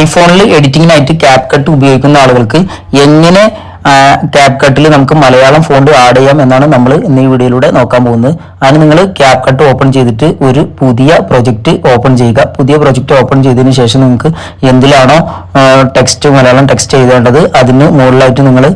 ഐഫോണിൽ എഡിറ്റിങ്ങിനായിട്ട് cap cut ഉപയോഗിക്കുന്ന ആളുകൾക്ക് എങ്ങനെ ക്യാപ് കട്ടിൽ നമുക്ക് മലയാളം ഫോണ്ട് ആഡ് ചെയ്യാം എന്നാണ് നമ്മൾ ഇന്ന് ഈ വീഡിയോയിലൂടെ നോക്കാൻ പോകുന്നത്. അതിന് നിങ്ങൾ ക്യാപ് കട്ട് ഓപ്പൺ ചെയ്തിട്ട് ഒരു പുതിയ പ്രൊജക്റ്റ് ഓപ്പൺ ചെയ്യുക. പുതിയ പ്രൊജക്റ്റ് ഓപ്പൺ ചെയ്തതിന് ശേഷം നിങ്ങൾക്ക് എന്തിലാണോ ടെക്സ്റ്റ് മലയാളം ടെക്സ്റ്റ് ചെയ്തേണ്ടത് അതിന് മുകളിലായിട്ട് നിങ്ങൾ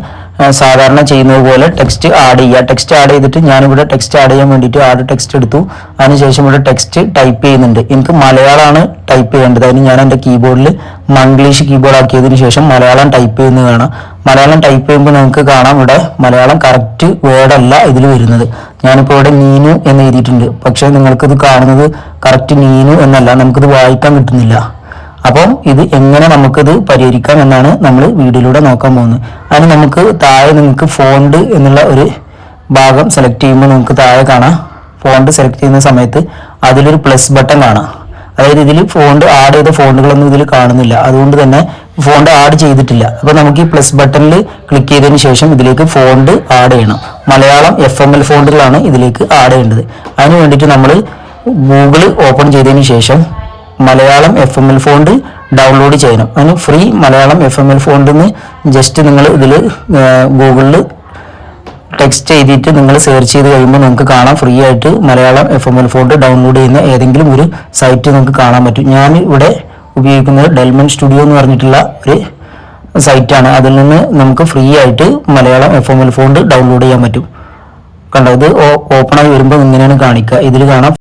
സാധാരണ ചെയ്യുന്നത് പോലെ ടെക്സ്റ്റ് ആഡ് ചെയ്യുക. ടെക്സ്റ്റ് ആഡ് ചെയ്തിട്ട് ഞാനിവിടെ ടെക്സ്റ്റ് ആഡ് ചെയ്യാൻ വേണ്ടിയിട്ട് ആഡ് ടെക്സ്റ്റ് എടുത്തു. അതിനുശേഷം ഇവിടെ ടെക്സ്റ്റ് ടൈപ്പ് ചെയ്യുന്നുണ്ട്. എനിക്ക് മലയാളമാണ് ടൈപ്പ് ചെയ്യേണ്ടത്. അതിന് ഞാൻ എന്റെ കീബോർഡിൽ മംഗ്ലീഷ് കീബോർഡ് ആക്കിയതിന് ശേഷം മലയാളം ടൈപ്പ് ചെയ്യുന്നത് കാണാം മലയാളം ടൈപ്പ് ചെയ്യുമ്പോൾ നിങ്ങൾക്ക് കാണാം ഇവിടെ മലയാളം കറക്റ്റ് വേർഡല്ല ഇതിൽ വരുന്നത്. ഞാനിപ്പോൾ ഇവിടെ നീനു എന്ന് എഴുതിയിട്ടുണ്ട്. പക്ഷേ നിങ്ങൾക്കിത് കാണുന്നത് കറക്റ്റ് നീനു എന്നല്ല. നമുക്കിത് വായിക്കാൻ കിട്ടുന്നില്ല. അപ്പം ഇത് എങ്ങനെ നമുക്കിത് പരിഹരിക്കാം എന്നാണ് നമ്മൾ വീഡിയോയിലൂടെ നോക്കാൻ പോകുന്നത്. അതിന് നമുക്ക് താഴെ നിങ്ങൾക്ക് ഫോണ്ട് എന്നുള്ള ഒരു ഭാഗം സെലക്ട് ചെയ്യുമ്പോൾ നിങ്ങൾക്ക് താഴെ കാണാം. ഫോണ്ട് സെലക്ട് ചെയ്യുന്ന സമയത്ത് അതിലൊരു പ്ലസ് ബട്ടൺ കാണാം. അതായത് ഇതിൽ ഫോണ്ട് ആഡ് ചെയ്ത ഫോണ്ടുകളൊന്നും ഇതിൽ കാണുന്നില്ല. അതുകൊണ്ട് തന്നെ ഫോണ്ട് ആഡ് ചെയ്തിട്ടില്ല. അപ്പോൾ നമുക്ക് ഈ പ്ലസ് ബട്ടണിൽ ക്ലിക്ക് ചെയ്തതിന് ശേഷം ഇതിലേക്ക് ഫോണ്ട് ആഡ് ചെയ്യണം. മലയാളം എഫ് എം എൽ ഫോണ്ടുകളാണ് ഇതിലേക്ക് ആഡ് ചെയ്യേണ്ടത്. അതിന് വേണ്ടിയിട്ട് നമ്മൾ ഗൂഗിൾ ഓപ്പൺ ചെയ്തതിന് ശേഷം Malayalam F M L font download ചെയ്യണം. അതിന് free Malayalam F M L ഫോണ്ടിൽ നിന്ന് ജസ്റ്റ് നിങ്ങൾ ഇതിൽ ഗൂഗിളിൽ ടെക്സ്റ്റ് ചെയ്തിട്ട് നിങ്ങൾ സെർച്ച് ചെയ്ത് കഴിയുമ്പോൾ നിങ്ങൾക്ക് കാണാം. ഫ്രീ ആയിട്ട് Malayalam F M L font download ചെയ്യുന്ന ഏതെങ്കിലും ഒരു സൈറ്റ് നിങ്ങൾക്ക് കാണാൻ പറ്റും. ഞാൻ ഇവിടെ ഉപയോഗിക്കുന്നത് ഡെൽമൻ സ്റ്റുഡിയോ എന്ന് പറഞ്ഞിട്ടുള്ള ഒരു സൈറ്റാണ് അതിൽ നിന്ന് നമുക്ക് ഫ്രീ ആയിട്ട് Malayalam F M L font download ചെയ്യാൻ പറ്റും. കണ്ടോ? ഇത് ഓപ്പൺ ആയി വരുമ്പോൾ ഇങ്ങനെയാണ് കാണിക്കുക. ഇതിൽ കാണാം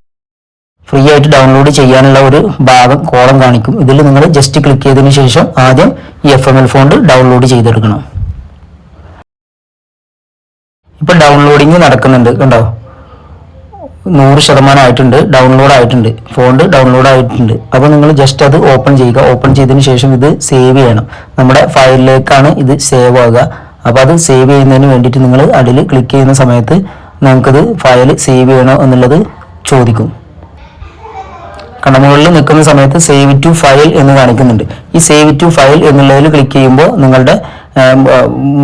ഫ്രീ ആയിട്ട് ഡൗൺലോഡ് ചെയ്യാനുള്ള ഒരു ഭാഗം കോളം കാണിക്കും. ഇതിൽ നിങ്ങൾ ജസ്റ്റ് ക്ലിക്ക് ചെയ്തതിന് ശേഷം ആദ്യം ഈ F M L font download ചെയ്തെടുക്കണം. ഇപ്പൊ ഡൗൺലോഡിങ് നടക്കുന്നുണ്ട് കണ്ടോ? നൂറ് ശതമാനം ആയിട്ടുണ്ട് ഡൗൺലോഡ് ആയിട്ടുണ്ട് ഫോണ്ട് ഡൗൺലോഡ് ആയിട്ടുണ്ട്. അപ്പോൾ നിങ്ങൾ ജസ്റ്റ് അത് ഓപ്പൺ ചെയ്യുക. ഓപ്പൺ ചെയ്തതിന് ശേഷം ഇത് സേവ് ചെയ്യണം. നമ്മുടെ ഫയലിലേക്കാണ് ഇത് സേവ് ആവുക. അപ്പോൾ അത് സേവ് ചെയ്യുന്നതിന് വേണ്ടിയിട്ട് നിങ്ങൾ അതിൽ ക്ലിക്ക് ചെയ്യുന്ന സമയത്ത് നമുക്കത് ഫയൽ സേവ് ചെയ്യണോ എന്നുള്ളത് ചോദിക്കും. കണ്ടമുകളിൽ നിൽക്കുന്ന സമയത്ത് സേവ് ടു ഫയൽ എന്ന് കാണിക്കുന്നുണ്ട്. ഈ സേവ് ടു ഫയൽ എന്നുള്ളതിൽ ക്ലിക്ക് ചെയ്യുമ്പോൾ നിങ്ങളുടെ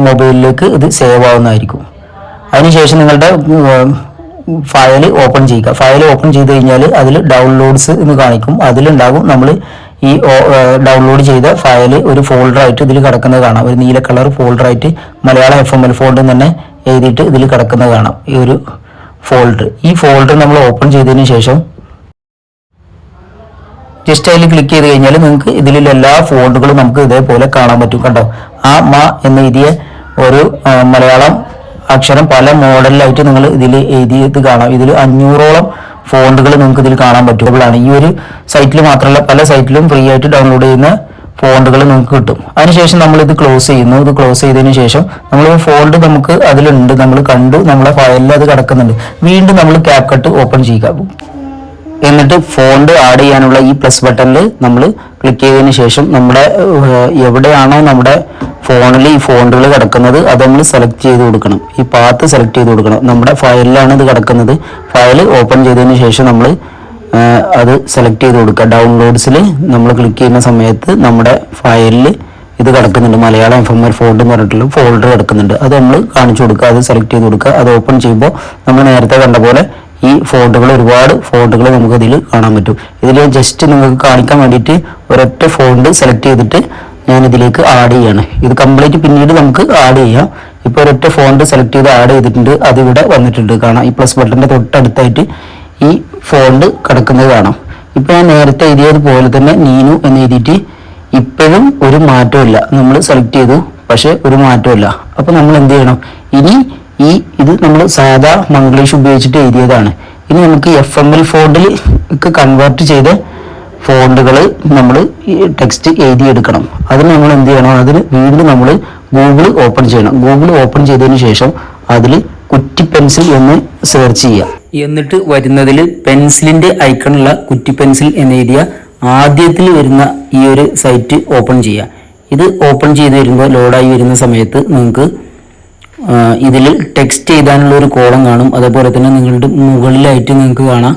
മൊബൈലിലേക്ക് ഇത് സേവ് ആവുന്നതായിരിക്കും. അതിനുശേഷം നിങ്ങളുടെ ഫയൽ ഓപ്പൺ ചെയ്യുക. ഫയൽ ഓപ്പൺ ചെയ്ത് കഴിഞ്ഞാൽ അതിൽ ഡൗൺലോഡ്സ് എന്ന് കാണിക്കും. അതിലുണ്ടാകും നമ്മൾ ഈ ഡൗൺലോഡ് ചെയ്ത ഫയൽ ഒരു ഫോൾഡറായിട്ട് ഇതിൽ കിടക്കുന്നത് കാണാം. ഒരു നീല colour ഫോൾഡറായിട്ട് Malayalam F M L folder തന്നെ എഴുതിയിട്ട് ഇതിൽ കിടക്കുന്നത് കാണാം. ഈ ഒരു ഫോൾഡർ ഈ ഫോൾഡർ നമ്മൾ ഓപ്പൺ ചെയ്തതിന് ശേഷം ജസ്റ്റ് അതിൽ ക്ലിക്ക് ചെയ്ത് കഴിഞ്ഞാൽ നിങ്ങൾക്ക് ഇതിലുള്ള എല്ലാ ഫോണ്ടുകളും നമുക്ക് ഇതേപോലെ കാണാൻ പറ്റും കണ്ടോ? ആ മ എന്ന് എഴുതിയ ഒരു മലയാളം അക്ഷരം പല മോഡലിലായിട്ട് നിങ്ങൾ ഇതിൽ എഴുതിയത് കാണാം. ഇതിൽ അഞ്ഞൂറോളം ഫോണ്ടുകൾ നിങ്ങൾക്ക് ഇതിൽ കാണാൻ പറ്റുള്ളതാണ് ഈ ഒരു സൈറ്റിൽ മാത്രമല്ല പല സൈറ്റിലും ഫ്രീ ആയിട്ട് ഡൗൺലോഡ് ചെയ്യുന്ന ഫോണ്ടുകൾ നിങ്ങൾക്ക് കിട്ടും. അതിനുശേഷം നമ്മൾ ഇത് ക്ലോസ് ചെയ്യുന്നു. ഇത് ക്ലോസ് ചെയ്തതിന് ശേഷം നമ്മൾ ഫോൾഡ് നമുക്ക് അതിലുണ്ട്. നമ്മൾ കണ്ടു. നമ്മളെ ഫയലിൽ അത് കിടക്കുന്നുണ്ട്. വീണ്ടും നമ്മൾ ക്യാപ് കട്ട് ഓപ്പൺ ചെയ്യുക. എന്നിട്ട് ഫോണ്ട് ആഡ് ചെയ്യാനുള്ള ഈ പ്ലസ് ബട്ടണിൽ നമ്മൾ ക്ലിക്ക് ചെയ്തതിന് ശേഷം നമ്മുടെ എവിടെയാണോ നമ്മുടെ ഫോണിൽ ഈ ഫോണ്ടുകൾ കിടക്കുന്നത് അത് നമ്മൾ സെലക്ട് ചെയ്ത് കൊടുക്കണം. ഈ പാത്ത് സെലക്ട് ചെയ്ത് കൊടുക്കണം. നമ്മുടെ ഫയലിലാണ് ഇത് കിടക്കുന്നത്. ഫയൽ ഓപ്പൺ ചെയ്തതിന് ശേഷം നമ്മൾ അത് സെലക്ട് ചെയ്ത് കൊടുക്കുക. ഡൗൺലോഡ്സിൽ നമ്മൾ ക്ലിക്ക് ചെയ്യുന്ന സമയത്ത് നമ്മുടെ ഫയലിൽ ഇത് കിടക്കുന്നുണ്ട്. Malayalam F M R fold എന്ന് പറഞ്ഞിട്ടുള്ള ഫോൾഡർ കിടക്കുന്നുണ്ട്. അത് നമ്മൾ കാണിച്ചു കൊടുക്കുക അത് സെലക്ട് ചെയ്ത് കൊടുക്കുക. അത് ഓപ്പൺ ചെയ്യുമ്പോൾ നമ്മൾ നേരത്തെ കണ്ട പോലെ ഈ ഫോണ്ടുകൾ ഒരുപാട് ഫോണ്ടുകൾ നമുക്ക് ഇതിൽ കാണാൻ പറ്റും. ഇതിൽ ജസ്റ്റ് നിങ്ങൾക്ക് കാണിക്കാൻ വേണ്ടിയിട്ട് ഒരൊറ്റ ഫോണ്ട് സെലക്ട് ചെയ്തിട്ട് ഞാൻ ഇതിലേക്ക് ആഡ് ചെയ്യാണ്. ഇത് കംപ്ലീറ്റ് പിന്നീട് നമുക്ക് ആഡ് ചെയ്യാം. ഇപ്പോൾ ഒരൊറ്റ ഫോണ്ട് സെലക്ട് ചെയ്ത് ആഡ് ചെയ്തിട്ടുണ്ട്. അതിവിടെ വന്നിട്ടുണ്ട്. കാണാം. ഈ പ്ലസ് ബട്ടന്റെ തൊട്ടടുത്തായിട്ട് ഈ ഫോണ്ട് കിടക്കുന്നത് കാണാം. ഇപ്പോൾ ഞാൻ നേരത്തെ എഴുതിയതുപോലെ തന്നെ നീനു എന്ന് എഴുതിയിട്ട് ഇപ്പോഴും ഒരു മാറ്റമില്ല നമ്മൾ സെലക്ട് ചെയ്തു. പക്ഷേ ഒരു മാറ്റമില്ല അപ്പോൾ നമ്മൾ എന്ത് ചെയ്യണം? ഇനി ഈ ഇത് നമ്മൾ സാധാ മംഗ്ലീഷ് ഉപയോഗിച്ചിട്ട് എഴുതിയതാണ്. ഇനി നമുക്ക് എഫ് എം എൽ ഫോണ്ടിൽ കൺവേർട്ട് ചെയ്ത ഫോണ്ടുകൾ നമ്മൾ ഈ ടെക്സ്റ്റ് എഴുതിയെടുക്കണം. അതിന് നമ്മൾ എന്ത് ചെയ്യണം? അതിന് വീണ്ടും നമ്മൾ ഗൂഗിൾ ഓപ്പൺ ചെയ്യണം. ഗൂഗിൾ ഓപ്പൺ ചെയ്തതിന് ശേഷം അതിൽ കുറ്റി പെൻസിൽ എന്ന് സെർച്ച് ചെയ്യുക. എന്നിട്ട് വരുന്നതിൽ പെൻസിലിന്റെ ഐക്കണുള്ള കുറ്റി പെൻസിൽ എന്ന് എഴുതിയ ആദ്യത്തിൽ വരുന്ന ഈ ഒരു സൈറ്റ് ഓപ്പൺ ചെയ്യുക. ഇത് ഓപ്പൺ ചെയ്ത് വരുമ്പോൾ ലോഡായി വരുന്ന സമയത്ത് നിങ്ങൾക്ക് ഇതിൽ ടെക്സ്റ്റ് എഴുതാനുള്ള ഒരു കോളം കാണും. അതേപോലെ തന്നെ നിങ്ങളുടെ മുകളിലായിട്ട് നിങ്ങൾക്ക് കാണാം.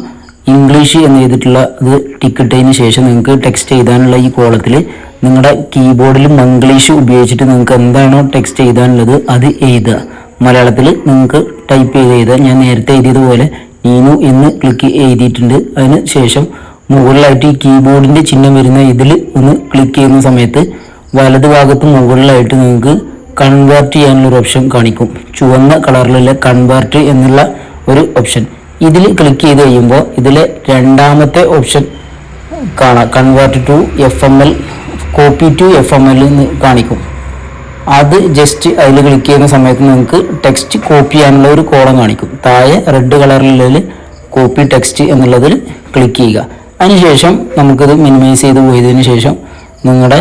ഇംഗ്ലീഷ് എന്ന് ചെയ്തിട്ടുള്ള ഇത് ടിക്കിട്ടതിന് ശേഷം നിങ്ങൾക്ക് ടെക്സ്റ്റ് എഴുതാനുള്ള ഈ കോളത്തിൽ നിങ്ങളുടെ കീബോർഡിൽ മംഗ്ലീഷ് ഉപയോഗിച്ചിട്ട് നിങ്ങൾക്ക് എന്താണോ ടെക്സ്റ്റ് എഴുതാനുള്ളത് അത് എഴുതുക. മലയാളത്തിൽ നിങ്ങൾക്ക് ടൈപ്പ് ചെയ്ത് എഴുതുക. ഞാൻ നേരത്തെ എഴുതിയതുപോലെ നീനു എന്ന് ക്ലിക്ക് എഴുതിയിട്ടുണ്ട്. അതിന് ശേഷം മുകളിലായിട്ട് ഈ കീബോർഡിന്റെ ചിഹ്നം വരുന്ന ഇതിൽ ഒന്ന് ക്ലിക്ക് ചെയ്യുന്ന സമയത്ത് വലതുഭാഗത്ത് മുകളിലായിട്ട് നിങ്ങൾക്ക് കൺവേർട്ട് ചെയ്യാനുള്ള ഒരു ഓപ്ഷൻ കാണിക്കും. ചുവന്ന കളറിലുള്ള കൺവേർട്ട് എന്നുള്ള ഒരു ഓപ്ഷൻ ഇതിൽ ക്ലിക്ക് ചെയ്ത് കഴിയുമ്പോൾ ഇതിലെ രണ്ടാമത്തെ ഓപ്ഷൻ കാണാം. Convert to F M L copy to F M L എന്ന് കാണിക്കും. അത് ജസ്റ്റ് അതിൽ ക്ലിക്ക് ചെയ്യുന്ന സമയത്ത് നിങ്ങൾക്ക് ടെക്സ്റ്റ് കോപ്പി ചെയ്യാനുള്ള ഒരു കോളം കാണിക്കും. താഴെ റെഡ് കളറിലുള്ള കോപ്പി ടെക്സ്റ്റ് എന്നുള്ളതിൽ ക്ലിക്ക് ചെയ്യുക. അതിനുശേഷം നമുക്കിത് മിനിമൈസ് ചെയ്ത് പോയതിനു ശേഷം നിങ്ങളുടെ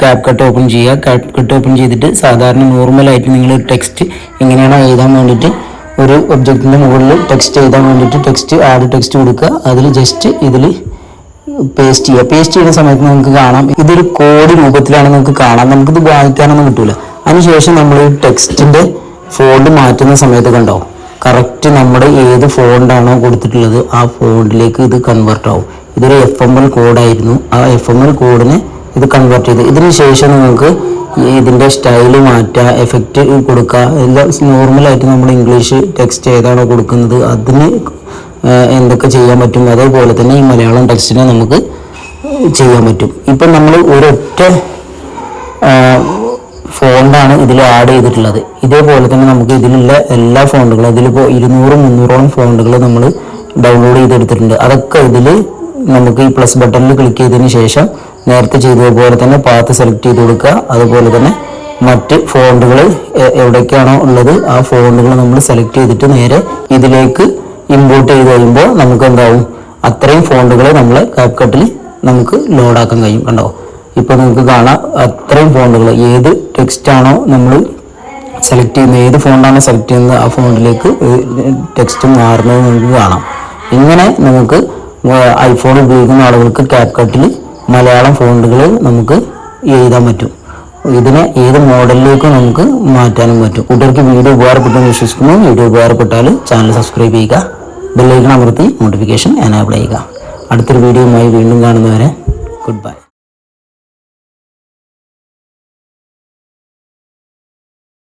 ക്യാപ് കട്ട് ഓപ്പൺ ചെയ്യുക. ക്യാപ് കട്ട് ഓപ്പൺ ചെയ്തിട്ട് സാധാരണ നോർമലായിട്ട് നിങ്ങൾ ടെക്സ്റ്റ് എങ്ങനെയാണോ എഴുതാൻ വേണ്ടിയിട്ട് ഒരു ഒബ്ജക്റ്റിന്റെ മുകളിൽ ടെക്സ്റ്റ് എഴുതാൻ വേണ്ടിയിട്ട് ടെക്സ്റ്റ് ആഡ് ടെക്സ്റ്റ് കൊടുക്കുക. അതിൽ ജസ്റ്റ് ഇതിൽ പേസ്റ്റ് ചെയ്യുക. പേസ്റ്റ് ചെയ്യുന്ന സമയത്ത് നമുക്ക് കാണാം. ഇതൊരു കോഡ് രൂപത്തിലാണ് നമുക്ക് കാണാം. നമുക്കിത് വായിക്കാനൊന്നും കിട്ടൂല. അതിനുശേഷം നമ്മൾ ടെക്സ്റ്റിന്റെ ഫോണ്ട് മാറ്റുന്ന സമയത്ത് കണ്ടോ? കറക്റ്റ് നമ്മുടെ ഏത് ഫോണ്ടാണോ കൊടുത്തിട്ടുള്ളത് ആ ഫോണ്ടിലേക്ക് ഇത് കൺവേർട്ട് ആവും. ഇതൊരു എഫ് എം എൽ കോഡായിരുന്നു ആ എഫ് എം എൽ കോഡിനെ ഇത് കൺവേർട്ട് ചെയ്ത്. ഇതിന് ശേഷം നിങ്ങൾക്ക് ഇതിന്റെ സ്റ്റൈൽ മാറ്റുക എഫക്റ്റ് കൊടുക്കുക എല്ലാം നോർമലായിട്ട് നമ്മൾ ഇംഗ്ലീഷ് ടെക്സ്റ്റ് ഏതാണോ കൊടുക്കുന്നത് അതിന് എന്തൊക്കെ ചെയ്യാൻ പറ്റും. അതേപോലെ തന്നെ ഈ മലയാളം ടെക്സ്റ്റിനെ നമുക്ക് ചെയ്യാൻ പറ്റും. ഇപ്പം നമ്മൾ ഒരൊറ്റ ഫോണ്ടാണ് ഇതിൽ ആഡ് ചെയ്തിട്ടുള്ളത്. ഇതേപോലെ തന്നെ നമുക്ക് ഇതിലുള്ള എല്ലാ ഫോണ്ടുകളും ഇതിലിപ്പോൾ ഇരുന്നൂറ് മുന്നൂറോളം ഫോണ്ടുകൾ നമ്മൾ ഡൗൺലോഡ് ചെയ്തെടുത്തിട്ടുണ്ട്. അതൊക്കെ ഇതിൽ നമുക്ക് ഈ പ്ലസ് ബട്ടണിൽ ക്ലിക്ക് ചെയ്തതിന് ശേഷം നേരത്തെ ചെയ്തതുപോലെ തന്നെ പാത്ത് സെലക്ട് ചെയ്ത് കൊടുക്കുക. അതുപോലെ തന്നെ മറ്റ് ഫോണ്ടുകൾ എവിടേക്കാണോ ഉള്ളത് ആ ഫോണ്ടുകൾ നമ്മൾ സെലക്ട് ചെയ്തിട്ട് നേരെ ഇതിലേക്ക് ഇമ്പോർട്ട് ചെയ്ത് കഴിയുമ്പോൾ നമുക്ക് എന്താവും? അത്രയും ഫോണ്ടുകൾ നമ്മൾ കാപ്കട്ടിൽ നമുക്ക് ലോഡാക്കാൻ കഴിയും കണ്ടോ? ഇപ്പോൾ നിങ്ങൾക്ക് കാണാം അത്രയും ഫോണ്ടുകൾ ഏത് ടെക്സ്റ്റാണോ നമ്മൾ സെലക്ട് ചെയ്യുന്നത് ഏത് ഫോണ്ടാണോ സെലക്ട് ചെയ്യുന്നത് ആ ഫോണ്ടിലേക്ക് ടെക്സ്റ്റ് മാറുന്നത് നിങ്ങൾക്ക് കാണാം. ഇങ്ങനെ നിങ്ങൾക്ക് ഐഫോൺ ഉപയോഗിക്കുന്ന ആളുകൾക്ക് ക്യാപ്കട്ടിൽ മലയാളം ഫോണ്ടുകൾ നമുക്ക് എഴുതാൻ പറ്റും. ഇതിനെ ഏത് മോഡലിലേക്കും നമുക്ക് മാറ്റാനും പറ്റും. കൂട്ടുകാർക്ക് വീഡിയോ ഉപകാരപ്പെട്ടെന്ന് വിശ്വസിക്കുന്നു. വീഡിയോ ഉപകാരപ്പെട്ടാൽ ചാനൽ സബ്സ്ക്രൈബ് ചെയ്യുക. ബെല്ലൈക്കൺ അമർത്തി നോട്ടിഫിക്കേഷൻ എനാബിൾ ചെയ്യുക. അടുത്തൊരു വീഡിയോയുമായി വീണ്ടും കാണുന്നവരെ ഗുഡ് ബൈ